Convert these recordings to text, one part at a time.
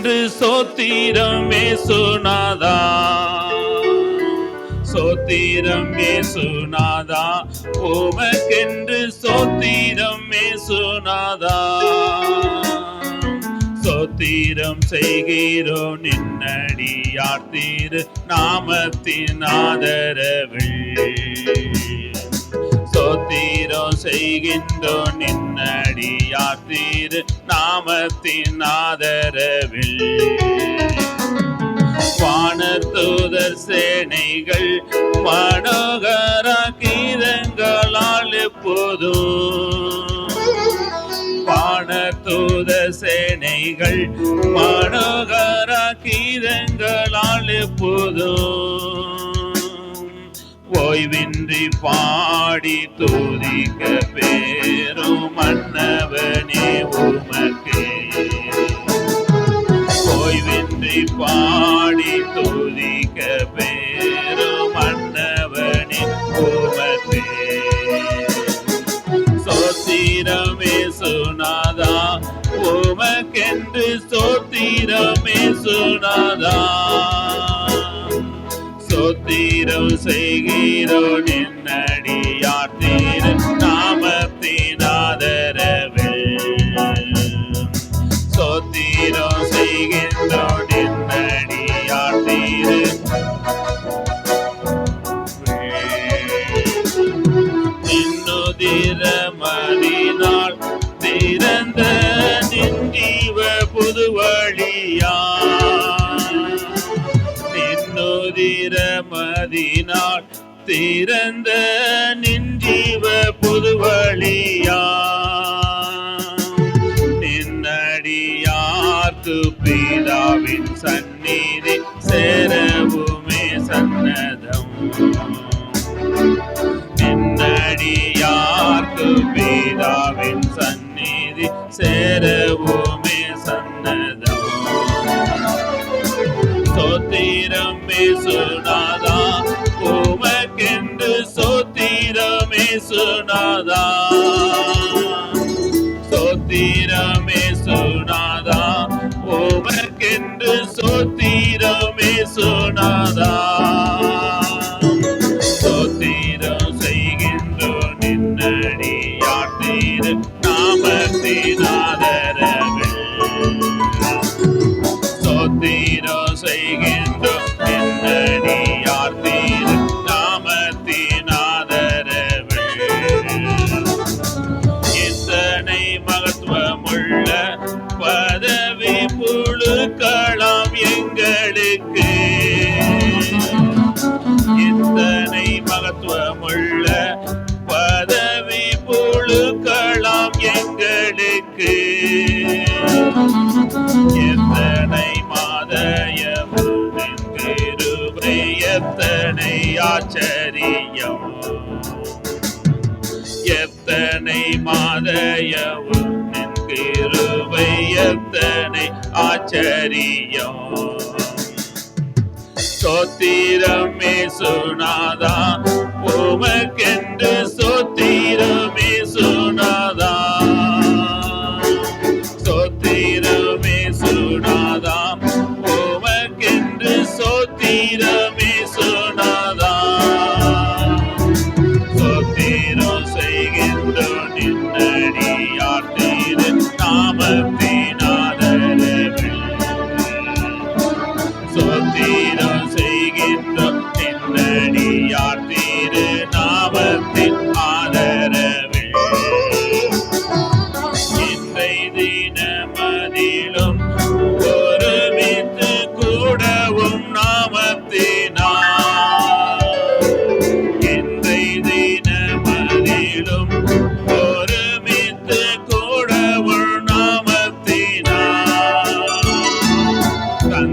என்று சோத்திரமே சுனாதா சோத்திரமே சுனாதா உமக்கென்று சோத்திரமே சுனாதா சோத்திரம் செய்கிறோம் நின்னடியார் தீர் நாமத்தின் ஆதரவில். சோத்திரம் செய்கின்றோ நின்னடியார் தீரு நாமத்தின் ஆதரவில். வானத்தூதர் சேனைகள் மனோகர கீதங்களால் எப்போதும் வானத்தூத சேனைகள் மனோகர கீதங்களால் எப்போதும் ஓய்வின்றி பாடி துதிக்க பேரும் மன்னவனே உமக்கே. ஓய்வின்றி பாடி துதிக்க பேரும் மன்னவனே உமக்கே. சோத்திரமே சுனாதா உமக்கென்று சோத்திரமே சுனாதா சோத்திர சோத்திரம் செய்கிறோம் என்னடியார் தீரு நாமத்தின் ஆதரவில் சோத்திரம் செய்கின்றோ திறந்த நின்றீவ புதுவழியா? நின்னடியார்க்கு பீதாவின் சந்நிதி சேரவுமே சன்னதம். உமக்கென்று சோத்திரமே சுனாதா. சோத்திரமே சுனாதா. உமக்கென்று சோத்திரமே சுனாதா. மாதையவும் நின் கிருபை எத்தனை ஆச்சரியம். சோத்திரமே சுனாதா உமக்கென்று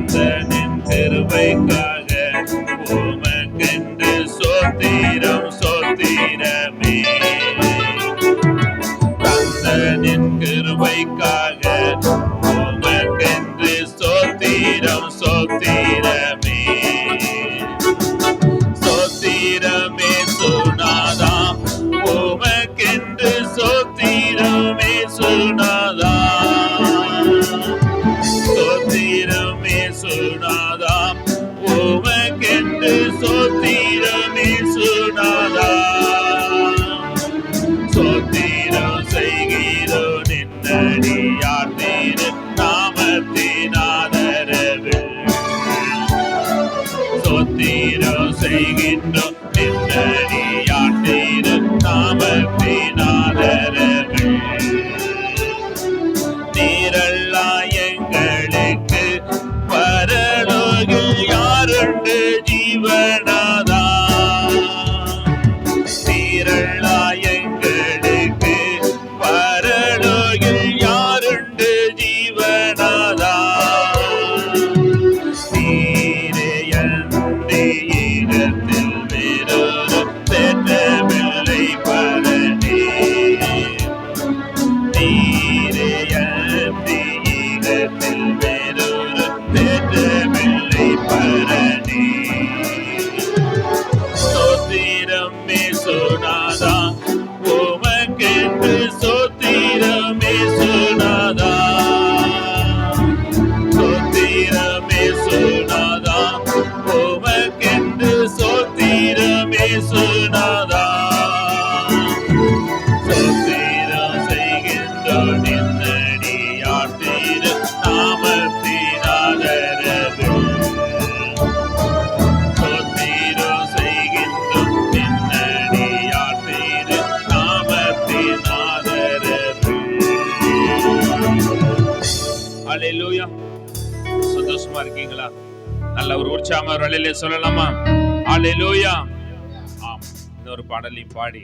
கந்தனின் கிருபைக்காக உமக்கென்று சோத்திரம் சோத்திரமே. கந்தனின் கிருபைக்காக even if அலையிலூயா சந்தோஷமா இருக்கீங்களா? நல்ல ஒரு உற்சாகமா ஒரு அலையிலே சொல்லலாமா? அலையிலூயா ஆம் இன்னொரு பாடலையும் பாடி.